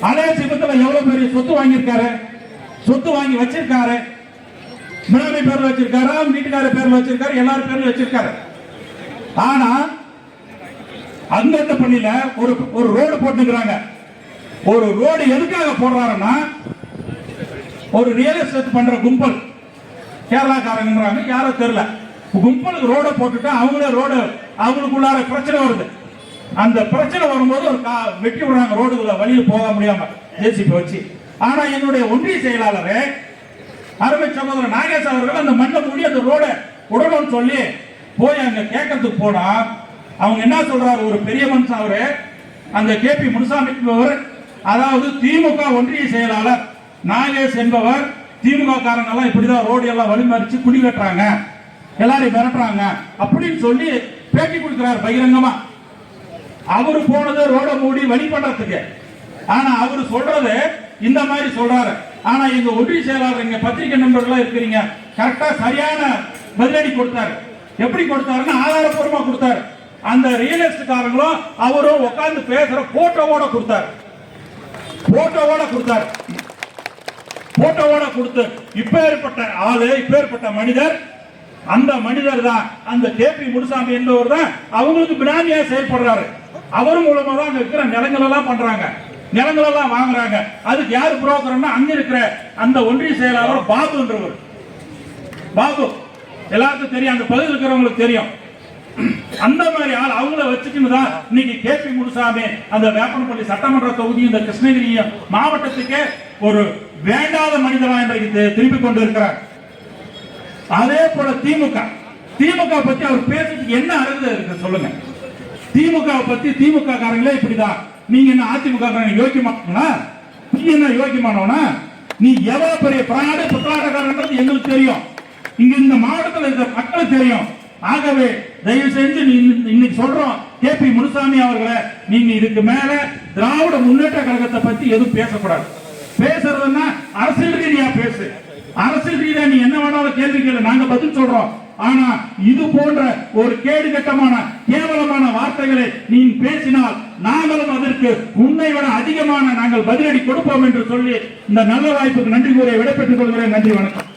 அதே சிபத்துல எவ்வளவு பெரிய சொத்து வாங்கியிருக்காரு? சொத்து வாங்கி வச்சிருக்காரு. மினாமி பேர்ல வச்சிருக்காரு? வீட்டுக்கார பேர்ல வச்சிருக்காரு? எல்லாரும் பேர்ல வச்சிருக்காரு. ஆனா அந்தந்த பள்ளியில ஒரு ஒரு ரோடு போட்டுக்கிறாங்க ஒரு ரோடு எதுக்காக போடுறாருன்னா ஒரு ரியல் எஸ்டேட் பண்ற கும்பல். கேரளாக்காரங்கிறாங்க யாரோ தெரியல. கும்பலுக்கு ரோட போட்டுட்டா அவங்களே ரோடு அவங்களுக்குள்ளார பிரச்சனை வருது. அந்த பிரச்சனை வரும்போது ஒரு கா- வெட்டி விடுறாங்க ரோடுக்குள்ள வழியில் போக முடியாம ஜேசிபி வச்சு. ஆனா என்னுடைய ஒன்றிய செயலாளர் அருமை சகோதரர் நாகேஷ் அவர்கள் அந்த மண்ணை மூடி அந்த ரோட உடணும்னு சொல்லி போய் அங்க கேட்கறதுக்கு போனா அவங்க என்ன சொல்றாரு ஒரு பெரிய மனுஷன் அவரு அந்த கேபி முனுசாமி என்பவர் அதாவது திமுக ஒன்றிய செயலாளர் நாகேஷ் என்பவர் திமுக காரங்க எல்லாம் இப்படிதான் ரோடு எல்லாம் வழிமறிச்சு குடி வெட்டுறாங்க எல்லாரையும் மிரட்டுறாங்க அப்படின்னு சொல்லி பேட்டி கொடுக்கிறார் பகிரங்கமா. அவரு போனது ரோட மூடி வழி பண்றதுக்கு ஆனா அவரு சொல்றது இந்த மாதிரி சொல்றாரு. ஆனா எங்க ஒற்றி செயலாளர் இங்க பத்திரிகை நண்பர்களா இருக்கிறீங்க கரெக்டா சரியான பதிலடி கொடுத்தாரு. எப்படி கொடுத்தாருன்னா ஆதாரப்பூர்வமா கொடுத்தாரு. அந்த ரியல் எஸ்டேட்காரங்களும் அவரும் உட்கார்ந்து பேசுற போட்டோவோட கொடுத்தாரு. போட்டோவோட கொடுத்தாரு. போட்டோவோட கொடுத்து இப்பேற்பட்ட ஆளு இப்பேற்பட்ட மனிதர் அந்த மனிதர் தான். அந்த கேபி முனுசாமி என்பவர் தான் அவங்களுக்கு பிராமியா செயல்படுறாரு. அவர் மூலமா தான் அங்க இருக்கிற நிலங்கள் எல்லாம் பண்றாங்க. நிலங்கள் எல்லாம் வாங்குறாங்க. அதுக்கு யாரு புரோக்கர்னா அங்க இருக்கிற அந்த ஒன்றிய செயலாளர் பாபுன்றவர். பாபு எல்லாருக்கும் தெரியும். அந்த பகுதியில் இருக்கிறவங்களுக்கு தெரியும். அந்த மாதிரி ஆள் அவங்கள வச்சுக்கின்னு தான் இன்னைக்கு கேபி முனுசாமி அந்த வேப்பனப்பள்ளி சட்டமன்ற தொகுதி இந்த கிருஷ்ணகிரி மாவட்டத்துக்கே ஒரு வேண்டாத மனிதனா இன்றைக்கு திருப்பி கொண்டு இருக்கிறார் அதே போல திமுக. திமுக பத்தி அவர் பேசுறதுக்கு என்ன அருகதை இருக்கு சொல்லுங்க. திமுக பத்தி திமுக காரங்களே இப்படிதான். நீங்க என்ன அதிமுக யோக்கியமானவனா? நீ என்ன யோக்கியமானவனா? நீ எவ்வளவு பெரிய பிராடு புத்தாட்டக்காரன்றது எங்களுக்கு தெரியும். இங்க இந்த மாவட்டத்தில் இருக்கிற மக்களுக்கு தெரியும். ஆகவே தயவு செஞ்சு நீ இன்னைக்கு சொல்றோம் கேபி முனுசாமி அவர்களை நீங்க இதுக்கு மேல திராவிட முன்னேற்ற கழகத்தை பத்தி எதுவும் பேசக்கூடாது. பேசுறதுன்னா அரசியல் ரீதியா பேசு. அரசியல் ரீதியா நீ என்ன வேணாலும் கேள்வி கேளு. நாங்க பதில் சொல்றோம். ஆனா இது போன்ற ஒரு கேடு கட்டமான கேவலமான வார்த்தைகளை நீ பேசினால் நாங்களும் அதற்கு உன்னை விட அதிகமான நாங்கள் பதிலடி கொடுப்போம் என்று சொல்லி இந்த நல்ல வாய்ப்புக்கு நன்றி கூறிய விடைபெற்றுக் கொள்கிறேன். நன்றி வணக்கம்.